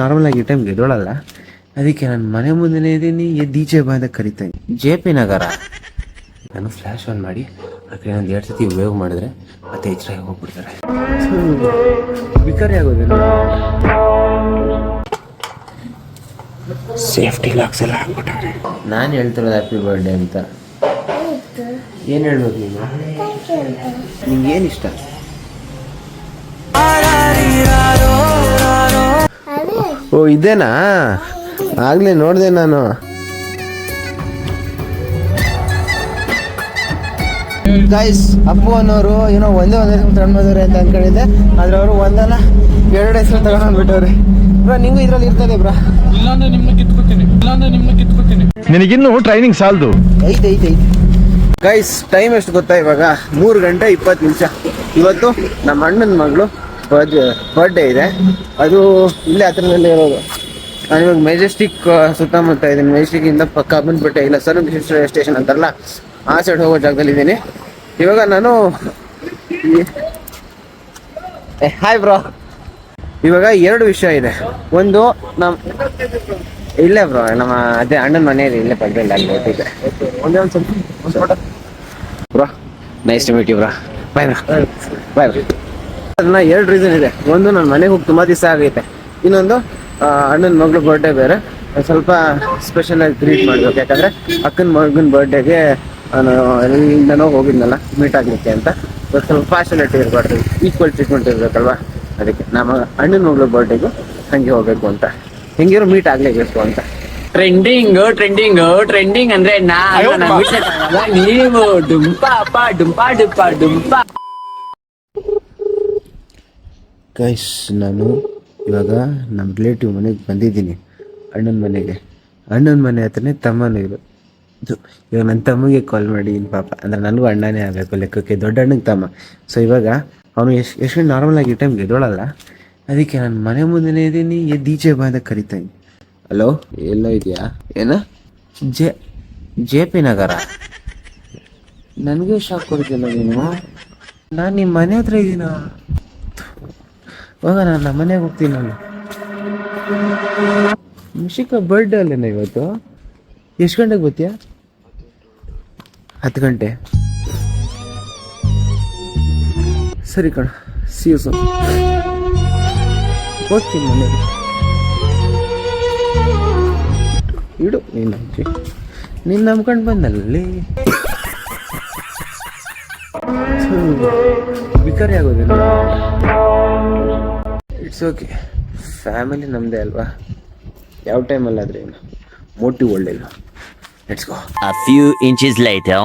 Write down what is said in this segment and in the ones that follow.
Normal ಆಗಿ ಈ ಟೈಮ್ಗೆ ಎದೊಳಲ್ಲ ಅದಕ್ಕೆ ನಾನು ಮನೆ ಮುಂದೆನೇ ಇದ್ದೀನಿ ಎದ್ದೀಚೆ ಬಾ ಅಂತ ಕರಿತಾ ಜೆ ಪಿ ನಗರ. ನಾನು ಫ್ಲ್ಯಾಶ್ ಆನ್ ಮಾಡಿ ಆ ಕಡೆ ಒಂದು ಎರಡು ಸತಿ ವೇವ್ ಮಾಡಿದ್ರೆ ಮತ್ತೆ ಎಚ್ಚರ ಹೋಗ್ಬಿಡ್ತಾರೆ. ಬಿಕಾರಿ ಆಗೋದಿಲ್ಲ. ಸೇಫ್ಟಿ ಲಾಕ್ಸ್ ಎಲ್ಲ ಹಾಕ್ಬಿಟ್ಟಾರೆ ನಾನು ಹೇಳ್ತಿರೋದು ಹ್ಯಾಪಿ ಬರ್ಡೇ ಅಂತ. ಏನು ಹೇಳ್ಬೇಕು ನೀನು? ನಿಂಗೆ ಏನು ಇಷ್ಟ? ಓ ಇದೇನಾ? ಆಗ್ಲೇ ನೋಡಿದೆ ನಾನು. ಗೈಸ್ ಅಪ್ಪು ಅನ್ನೋರು ಏನೋ ಒಂದೇ ಒಂದೇ ಹೆಸರು ತಗೊಂಡ್ಬಂದವ್ರೆ ಅಂತ ಅನ್ಕೊಂಡಿದ್ದೆ. ಆದ್ರೆ ಅವರು ಒಂದಲ್ಲ ಎರಡು ಹೆಸರು ತಗೊಂಡ್ಬಿಟ್ಟವ್ರೆ ಬ್ರಾ ನಿಂಗೂ ಇದ್ರಲ್ಲಿ ಇರ್ತದೆ ಬ್ರಾ ಇಲ್ಲಾಂದ್ರೆ ನಿಮ್ಮನ್ನ ಕಿತ್ಕೊತೀನಿ. ಇಲ್ಲಾಂದ್ರೆ ನಿಮ್ಮನ್ನ ಕಿತ್ಕೊತೀನಿ. ನಿನಗಿನ್ನೂ ಟ್ರೈನಿಂಗ್ ಸಾಲದು. ಐತೆ ಐತೆ ಐತೆ. ಗೈಸ್ ಟೈಮ್ ಎಷ್ಟು ಗೊತ್ತಾ ಇವಾಗ? ಮೂರು ಗಂಟೆ ಇಪ್ಪತ್ತು ನಿಮಿಷ. ಇವತ್ತು ನಮ್ಮ ಅಣ್ಣನ ಮಗಳು ಬರ್ಡ್ ಬರ್ಡೇ ಇದೆ. ಅದು ಇಲ್ಲೇ ಹತ್ರದಲ್ಲಿ ಇರೋದು. ನಾನು ಇವಾಗ ಮೆಜೆಸ್ಟಿಕ್ ಸುತ್ತಮುತ್ತ ಇದ್ದೀನಿ. ಮೆಜೆಸ್ಟಿಕ್ ಇಂದ ಪಕ್ಕ ಬಂದ್ಬಿಟ್ಟೆ. ಇಲ್ಲ ಸರ್ ಸ್ಟೇಷನ್ ಅಂತಾರಲ್ಲ ಆ ಸೈಡ್ ಹೋಗೋ ಜಾಗದಲ್ಲಿ ಇದ್ದೀನಿ. ಇವಾಗ ನಾನು ಹಾಯ್ ಬ್ರೋ ಇವಾಗ ಎರಡು ವಿಷಯ ಇದೆ. ಒಂದು ನಮ್ಮ ಇಲ್ಲೇ ಬ್ರೋ ನಮ್ಮ ಅದೇ ಅಣ್ಣನ ಮನೆ ಇದೆ ಇಲ್ಲೇ ಪಕ್ಕದಲ್ಲಿ ಅಲ್ಲಿ ಒಂದೇ ಒಂದು ಸ್ವಲ್ಪ bro nice to meet you bro bye bro bye bro ಅದನ್ನ ಎರಡು ರೀಸನ್ ಇದೆ. ಒಂದು ನನ್ನ ಮನೆಗೆ ಹೋಗಿ ತುಂಬಾ ದಿವಸ ಆಗೈತೆ. ಇನ್ನೊಂದು ಅಣ್ಣನ ಮಗಳು ಬರ್ಡೇ ಬೇರೆ. ಸ್ವಲ್ಪ ಸ್ಪೆಷಲ್ ಆಗಿ ಟ್ರೀಟ್ ಮಾಡ್ಬೇಕು. ಯಾಕಂದ್ರೆ ಅಕ್ಕನ ಮಗನ ಬರ್ಡೇಗೆ ನಾನು ಎಲ್ಲಿಂದನೋ ಹೋಗಿದ್ನಲ್ಲ ಮೀಟ್ ಆಗ್ಲಿಕ್ಕೆ ಅಂತ. ಸ್ವಲ್ಪ ಪಾರ್ಶಾಲಿಟಿ ಇರಬಾರ್ದು. ಈಕ್ವಲ್ ಟ್ರೀಟ್ಮೆಂಟ್ ಇರ್ಬೇಕಲ್ವಾ? ಅದಕ್ಕೆ ನಮ್ಮ ಅಣ್ಣನ ಮಗಳು ಬರ್ಡೇಗೂ ಹಂಗೆ ಹೋಗ್ಬೇಕು ಅಂತ. ಹೆಂಗಿರೋ ಮೀಟ್ ಆಗ್ಲೇಬೇಕು ಅಂತ. ಟ್ರೆಂಡಿಂಗ್ ಟ್ರೆಂಡಿಂಗ್ ಟ್ರೆಂಡಿಂಗ್ ಅಂದ್ರೆ ನಾ. ನೀವು ಡುಂಪ ಅಪ್ಪ ಡುಂಪ ಡುಂಪ ಡುಂಪ. ಗೈಸ್ ನಾನು ಇವಾಗ ನಮ್ಮ ರಿಲೇಟಿವ್ ಮನೆಗೆ ಬಂದಿದ್ದೀನಿ ಅಣ್ಣನ ಮನೆಗೆ. ಅಣ್ಣನ ಮನೆ ಹತ್ರನೇ ತಮ್ಮನೂ ಇರು ಇದು ಇವಾಗ ನನ್ನ ತಮ್ಮಗೆ ಕಾಲ್ ಮಾಡಿ ಇನ್ನು ಪಾಪ ಅಂದರೆ ನನಗೂ ಅಣ್ಣನೇ ಆಗಬೇಕು ಲೆಕ್ಕಕ್ಕೆ ದೊಡ್ಡ ಅಣ್ಣಗೆ ತಮ್ಮ. ಸೊ ಇವಾಗ ಅವನು ಎಷ್ಟು ಎಷ್ಟು ನಾರ್ಮಲ್ ಆಗಿ ಟೈಮ್ಗೆ ಎದೊಳಲ್ಲ ಅದಕ್ಕೆ ನಾನು ಮನೆ ಮುಂದೆನೇ ಇದ್ದೀನಿ ಎದ್ದೀಚೆ ಬಾ ಅಂತ ಕರಿತೀನಿ ಹಲೋ ಎಲ್ಲ ಇದೆಯಾ? ಏನ? J J P Nagar. ನನಗೆ ಶಾಕ್ ಕೊಡ್ತಿಲ್ಲ ನೀನು. ನಾನು ನಿಮ್ಮ ಮನೆ ಹತ್ರ ಇದ್ದೀನ? ಹೋಗ ನಾನು ನಮ್ಮ ಮನೆಗೆ ಹೋಗ್ತೀನಿ ನಾನು ಮಿಶಿಕ ಬರ್ಡೇ ಅಲ್ಲೇನ ಇವತ್ತು? ಎಷ್ಟು ಗಂಟೆಗೆ ಬರ್ತೀಯಾ? ಹತ್ತು ಗಂಟೆ. ಸರಿ ಕಣ ಸಿ ಯು ಹೋಗ್ತೀನಿ ಮನೆಗೆ. ಇಡು, ನೀನು ನೀನು ನಂಬ್ಕೊಂಡು ಬಂದಲ್ಲಿ ಬಿಕರಿ ಆಗೋದಿಲ್ಲ. ಇಟ್ಸ್ ಓಕೆ ಫ್ಯಾಮಿಲಿ ನಮ್ಮದೇ ಅಲ್ವಾ? ಯಾವ ಟೈಮಲ್ಲಾದ್ರೆ ಏನು ಮೋಟಿವ್ ಒಳ್ಳೆಯದು let's go A few inches later.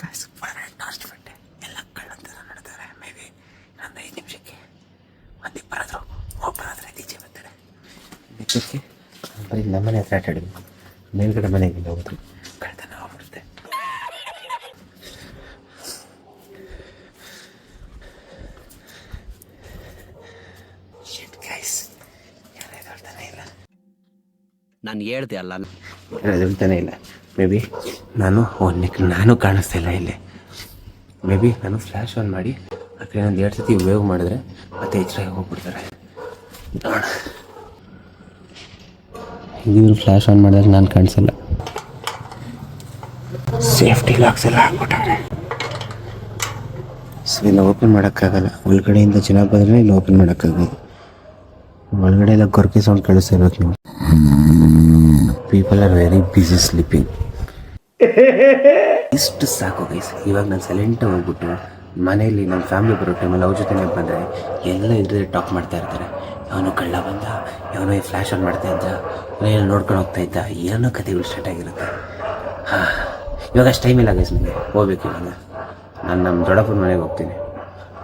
ಕಾಸು ಟಾರ್ಚ್ ಬಿಟ್ಟೆ. ಎಲ್ಲ ಕಳ್ಳಂತರ ನಡೆದಾರೆ ಮೇ ಬಿ ಒಂದು ಐದು ನಿಮಿಷಕ್ಕೆ. ಒಂದು ಇಬ್ಬರಾದ್ರು ಒಬ್ಬರಾದ್ರೆ ಈಚೆ ಬರ್ತಾರೆ ಇದಕ್ಕೆ ಬರೀ ನಮ್ಮನೆ ಹತ್ರ ಆಟ ಆಡಿದ್ವಿ ಮೇಲ್ಗಡೆ ಮನೆಗೆ ಹೋದ್ರು. ಕಳ್ತನ ನಾನು ಹೇಳ್ದೆ ಅಲ್ಲ. ಹೇಳ್ತಾನೆ ಇಲ್ಲ. ಮೇ ಬಿ ನಾನು ಒಂದಕ್ಕೆ ನಾನು ಕಾಣಿಸ್ತಾ ಇಲ್ಲ ಮೇ ಬಿ ನಾನು ಫ್ಲ್ಯಾಶ್ ಆನ್ ಮಾಡಿ, ಆ ಕಡೆ ಒಂದು ಎರಡು ಸತಿ ವೇವ್ ಮಾಡಿದ್ರೆ ಮತ್ತೆ ಎಚ್ಚರ ಹೋಗ್ಬಿಡ್ತಾರೆ. ಹಿಂಗಿದ್ರು ಫ್ಲ್ಯಾಶ್ ಆನ್ ಮಾಡಿದ್ರೆ ನಾನು ಕಾಣಿಸಲ್ಲ. ಸೇಫ್ಟಿ ಲಾಕ್ಸ್ ಎಲ್ಲ ಹಾಕ್ಬಿಟ್ಟಾರೆ ಸೊ ಇಲ್ಲ ಓಪನ್ ಮಾಡೋಕ್ಕಾಗಲ್ಲ. ಒಳಗಡೆಯಿಂದ ಜನ ಬಂದ್ರೆ ಇಲ್ಲಿ ಓಪನ್ ಮಾಡೋಕ್ಕಾಗಲ್ಲ. ಒಳಗಡೆ ಎಲ್ಲ ಗೊರಕೆ ಸೌಂಡ್ ಕಳಿಸ್ತಿರ್ಬೇಕು ನೀವು. People are very busy sleeping ಇಷ್ಟು ಸಾಕು ಗೈಸ್ ಇವಾಗ ನಾನು ಸೈಲೆಂಟ್ ಹೋಗ್ಬಿಟ್ಟು ಮನೆಯಲ್ಲಿ ನನ್ನ ಫ್ಯಾಮಿಲಿ ಬರೋ ಟೈಮಲ್ಲಿ ಅವ್ರ ಜೊತೆ ಬಂದರೆ ಎಲ್ಲ ಇದ್ರೆ ಟಾಕ್ ಮಾಡ್ತಾ ಇರ್ತಾರೆ. ಅವನು ಕಳ್ಳ ಬಂದ ಇವನು ಫ್ಲ್ಯಾಶ್ ಆನ್ ಮಾಡ್ತಾ ಇದ್ದ ಏನೋ ನೋಡ್ಕೊಂಡು ಹೋಗ್ತಾ ಇದ್ದ, ಏನೋ ಕಥೆಗಳು ಸ್ಟಾರ್ಟ್ ಆಗಿರುತ್ತೆ. ಹಾಂ, ಇವಾಗ ಅಷ್ಟು ಟೈಮ್ ಇಲ್ಲ ಗೈಸ್ ನನಗೆ ಹೋಗ್ಬೇಕು ಇವಾಗ. ನಾನು ನಮ್ಮ ದೊಡ್ಡಪ್ಪನ ಮನೆಗೆ ಹೋಗ್ತೀನಿ.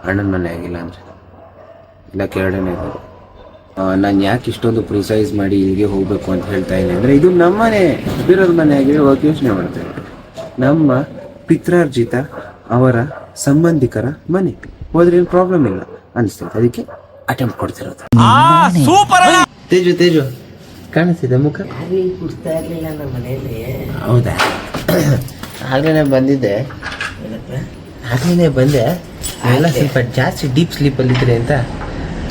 ಅಣ್ಣನ ಮನೆ ಆಗಿಲ್ಲ ಅಂದರೆ. ಇಲ್ಲ ಕೆರಡನೇ ಇರೋದು ನಾನು ಯಾಕೆ ಇಷ್ಟೊಂದು ಪ್ರಿಸೈಸ್ ಮಾಡಿ ಇಲ್ಲಿಗೆ ಹೋಗ್ಬೇಕು ಅಂತ ಹೇಳ್ತಾ ಇಲ್ಲ ಅಂದರೆ ಇದು ನಮ್ಮನೆ ಬೇರೆಯವ್ರ ಮನೆ ಆಗಿದೆ ಹೋಗಿ ಯೋಚನೆ ಮಾಡ್ತೇವೆ ನಮ್ಮ ಪಿತ್ರಾರ್ಜಿತ ಅವರ ಸಂಬಂಧಿಕರ ಮನೆ. ಹೋದ್ರೆ ಏನು ಪ್ರಾಬ್ಲಮ್ ಇಲ್ಲ ಅನಿಸ್ತೈತೆ. ಅದಕ್ಕೆ ಅಟೆಂಪ್ಟ್ ಕೊಡ್ತಿರೋದು. ತೇಜು ತೇಜು. ಕಾಣಿಸ್ತಿದೆ ಮುಖ? ಹೌದಾ? ಆಗ್ಲೇ ಬಂದಿದ್ದೆ. ಆಗ್ಲೇ ಬಂದೆ. ಎಲ್ಲ ಸ್ವಲ್ಪ ಜಾಸ್ತಿ ಡೀಪ್ ಸ್ಲೀಪಲ್ಲಿದ್ರೆ ಅಂತ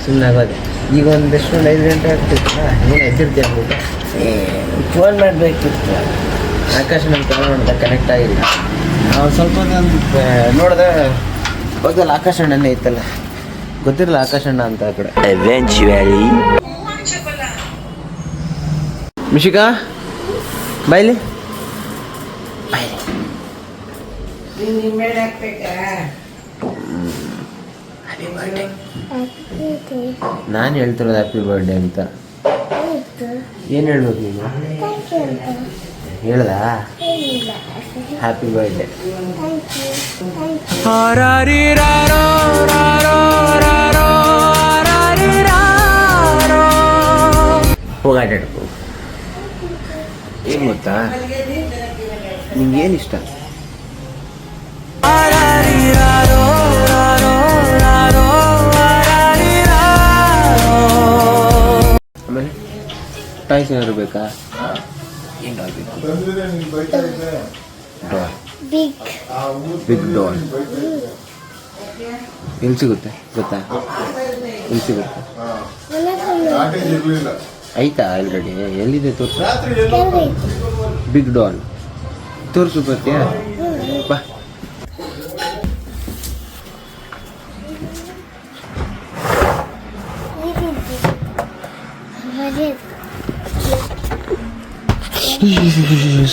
ಸುಮ್ಮನೆ ಆಗೋದೆ ಈಗ ಒಂದಷ್ಟು ಒಂದು ಐದು ಗಂಟೆ ಆಗ್ತಿತ್ತು ಏನು ಎದ್ದಿರ್ತೀಯ ಅಂದ್ಬಿಟ್ಟು ಫೋನ್ ಮಾಡಬೇಕಿತ್ತು. ಆಕಾಶ ನಮ್ಮ ತಗೊಂಡ ಕನೆಕ್ಟ್ ಆಗಿಲ್ಲ. ನಾವು ಸ್ವಲ್ಪ ಹೊತ್ತು ನೋಡಿದೆ ಹೋದಲ್ಲ ಆಕಾಶ ಅಣ್ಣನೇ ಇತ್ತಲ್ಲ. ಗೊತ್ತಿರಲ್ಲ ಆಕಾಶ ಅಣ್ಣ ಅಂತ ಆ ಕಡೆ. ಎವೆಂಚುಯಲಿ ಮಿಶಿಕಾ ಬಾಯ್ಲಿ. ನಾನು ಹೇಳ್ತಿರೋದು ಹ್ಯಾಪಿ ಬರ್ಡೇ ಅಂತ. ಏನು ಹೇಳ್ಬೇಕು ನೀನು? ಹೇಳ್ದ? ಹ್ಯಾಪಿ ಬರ್ಡೇ ಹೋಗಾಟ ಏನು ಗೊತ್ತಾ? ನಿಮ್ಗೇನು ಇಷ್ಟ? ಟಾಯ್ಸ್ ಏನಾದ್ರು ಬೇಕಾ? ಬಿಗ್ ಬಿಗ್ ಡಾಲ್ ಎಲ್ಲಿ ಸಿಗುತ್ತೆ ಗೊತ್ತಾ? ಎಲ್ಲಿ ಸಿಗುತ್ತೆ? ಆಯ್ತಾ ಆಲ್ರೆಡಿ? ಎಲ್ಲಿದೆ ತೋರಿಸು? ಬಿಗ್ ಡಾಲ್ ತೋರಿಸು ಬರ್ತೀಯಾ ಬಾ.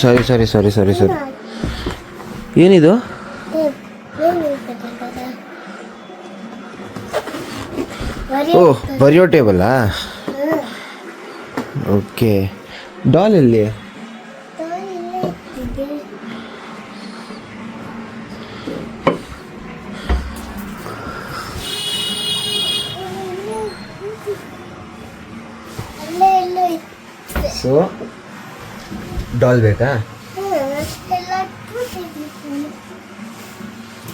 ಸಾರಿ ಸಾರಿ ಸಾರಿ ಸಾರಿ ಸಾರಿ ಏನಿದು? ಓ ಬರೆಯೋ ಟೇಬಲ್ಲಾ ಓಕೆ. ಡಾಲ್ ಎಲ್ಲಿ? ಸೊ ಡಾಲ್ ಬೇಕಾ.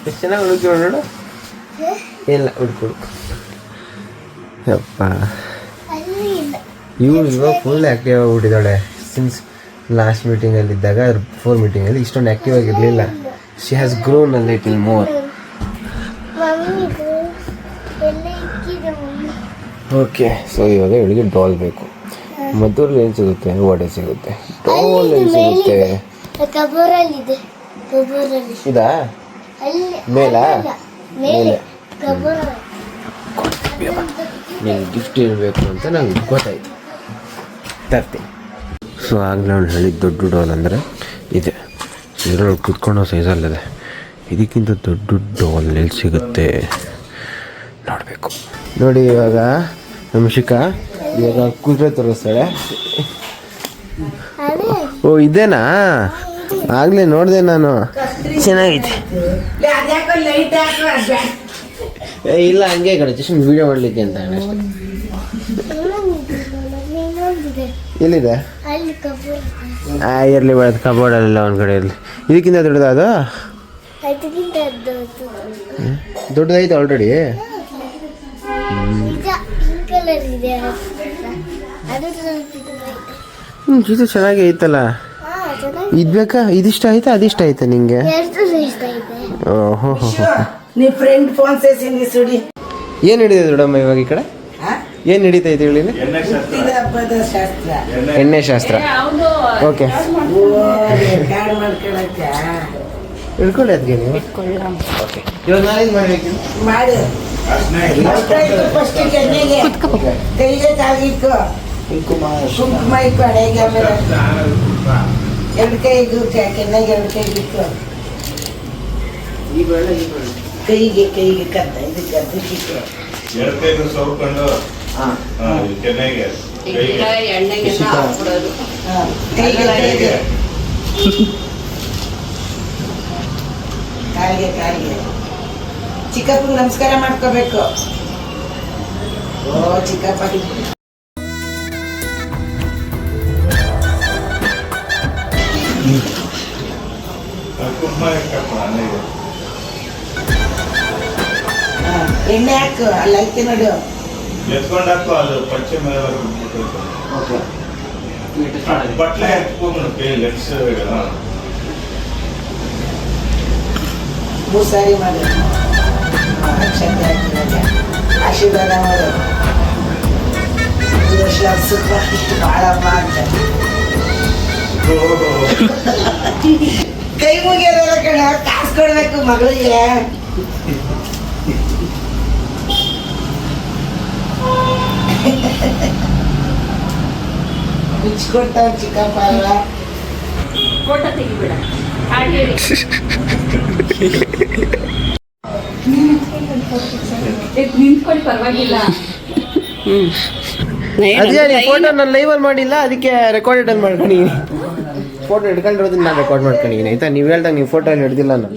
ಎಷ್ಟು ಚೆನ್ನಾಗಿ ಹುಡುಕಿ ನೋಡು. ಇಲ್ಲ ಹುಡುಕು ಯಪ್ಪ. ಇವ್ರು ಇವಾಗ ಫುಲ್ ಆ್ಯಕ್ಟಿವ್ ಆಗಿಬಿಟ್ಟಿದ್ದಾಳೆ ಸಿನ್ಸ್ ಲಾಸ್ಟ್ ಮೀಟಿಂಗಲ್ಲಿ ಇದ್ದಾಗ ಫೋರ್ ಮೀಟಿಂಗಲ್ಲಿ ಇಷ್ಟೊಂದು ಆ್ಯಕ್ಟಿವ್ ಆಗಿರಲಿಲ್ಲ she has grown a little more okay so ಇವಾಗ ಇವಳಿಗೆ ಡಾಲ್ ಬೇಕು. ಮದ್ದೂರಲ್ಲಿ ಏನು ಸಿಗುತ್ತೆ? ವಡೆ ಸಿಗುತ್ತೆ. ಟೋಲ್ ಏನು ಸಿಗುತ್ತೆ? ಕಬೋರಲ್ಲಿದೆ. ಕಬೋರಲ್ಲಿ. ಇದಾ ಮೇಲ? ಮೇಲಾ? ನಿಂಗೆ ಗಿಫ್ಟ್ ಇರಬೇಕು ಅಂತ ನಂಗೆ ಗೊತ್ತಾಯ್ತು. ತರ್ತೀನಿ. ಸೊ ಆಗಲೇ ಅವ್ನು ಹೇಳಿದ ದೊಡ್ಡ ಡೋಲ್ ಅಂದರೆ ಇದೆ. ಇದರೊಳಗೆ ಕುತ್ಕೊಳ್ಳೋ ಸೈಜಲ್ಲಿದೆ ಇದಕ್ಕಿಂತ ದೊಡ್ಡ ಡೋಲ್ ಎಲ್ಲಿ ಸಿಗುತ್ತೆ? ನೋಡಬೇಕು. ನೋಡಿ ಇವಾಗ ನಮ್ಮ ಶಿಖಾ. ಇವಾಗ ಕುದುರೆ ತೋರಿಸ್ತಾಳೆ. ಓ ಇದೇನಾ? ಆಗಲೇ ನೋಡಿದೆ ನಾನು. ಚೆನ್ನಾಗೈತೆ. ಇಲ್ಲ ಹಂಗೆ ಕಡೆ ಜಸ್ಟ್ ವಿಡಿಯೋ ಮಾಡಲಿಕ್ಕೆ ಅಂತ ಅಷ್ಟೇ. ಎಲ್ಲಿದೆ? ಇರಲಿ ಬೇಡ ಕಬೋರ್ಡಲ್ಲೆಲ್ಲ ಒಂದು ಕಡೆ ಇರಲಿ. ಇದಕ್ಕಿಂತ ದೊಡ್ಡದ ಅದು? ದೊಡ್ಡದೈತೆ ಆಲ್ರೆಡಿ ಹ್ಞೂ ಇದು ಚೆನ್ನಾಗಿ ಐತಲ್ಲ? ಇದು ಬೇಕಾ ಇದಿಷ್ಟ ಆಯ್ತಾ? ಅದಿಷ್ಟ ಆಯ್ತಾ ನಿಂಗೆ? ಏನ್ ಫ್ರೆಂಡ್ ಫೋನ್ ಏನು ದೊಡ್ಡಮ್ಮ ಇವಾಗ ಈ ಕಡೆ? ಏನು ನಡೀತಾ ಇದೆ ಹೇಳಿ ಎಣ್ಣೆ ಶಾಸ್ತ್ರ. ಓಕೆ. ಹಿಡ್ಕೊಳ್ಳಿ ಅದ್ಗೆ ನೀವು. ಓಕೆ. ಕೈಗೆ ಕುಂಕುಮ ಕುಂಕುಮ ಇಟ್ಟು ಹಣೆಗೆ ಆಮೇಲೆ ಎರಡು ಕೈಗೂ ಕೆನ್ನಾಗ ಎರಡು ಕೈಗೆ ಕೈಗೆ ಕೈಗೆ ಕದ್ದ ಇದಕ್ಕೆ ಸೌಕೊಂಡು ಹಾಂ. ಕೆನೆಗೆ ಕೈಗೆ. ಹಾ, ಕೈಗೆ ಕೈಗೆ. ಕಾಲಿಗೆ ಕಾಲಿಗೆ. ಚಿಕ್ಕಪ್ಪಗೆ ನಮಸ್ಕಾರ ಮಾಡ್ಕೋಬೇಕು. ಓ ಚಿಕ್ಕಪ್ಪ. ಇಕ್ಕಪ್ಪ ಅನ್ನೆಗೆ. ಹಾ, ಎಣ್ಣೆ ಹಾಕು ಅಲ್ಲಿ ಐತೆ ನೋಡು ಎತ್ಕೊಂಡು ಹಾಕು ಅದು ಪಚ್ಚೆ ಮೇಲೆವರೆಗೂ ಬಿಟ್ಬಿಟ್ಟು. ಓಕೆ ಬಟ್ಲೆ ಎತ್ಕೊಂಡು ಕೈ ಲೆಗ್ಸ್ ಮೂರು ಸಾರಿ ಮಾಡು ಕೈ ಮುಗಿಯೋದಲ್ಲ ಕಣ ಕಾಸು ಕೊಡ್ಬೇಕು ಮಗಳಿಗೆ. ಬಿಚ್ಕೊಡ್ತಾವ ಚಿಕ್ಕಪ್ಪ ಅಲ್ಲ ನಿಂತ್ಕೊಳ್ಳಿ ಪರವಾಗಿಲ್ಲ. ಅದೇ ಫೋಟೋ ನಾನು ಲೈವಲ್ಲಿ ಮಾಡಿಲ್ಲ ಅದಕ್ಕೆ ರೆಕಾರ್ಡೆಡ್ ಅಲ್ಲಿ ಮಾಡ್ಕೊಂಡಿದ್ದೀನಿ ಫೋಟೋ ಹಿಡ್ಕೊಂಡಿರೋದನ್ನ ನಾನು ರೆಕಾರ್ಡ್ ಮಾಡ್ಕೊಂಡಿದ್ದೀನಿ. ಆಯ್ತಾ? ನೀವು ಹೇಳ್ದಾಗ ನೀವು ಫೋಟೋ ಹಿಡ್ದಿಲ್ಲ ನಾನು.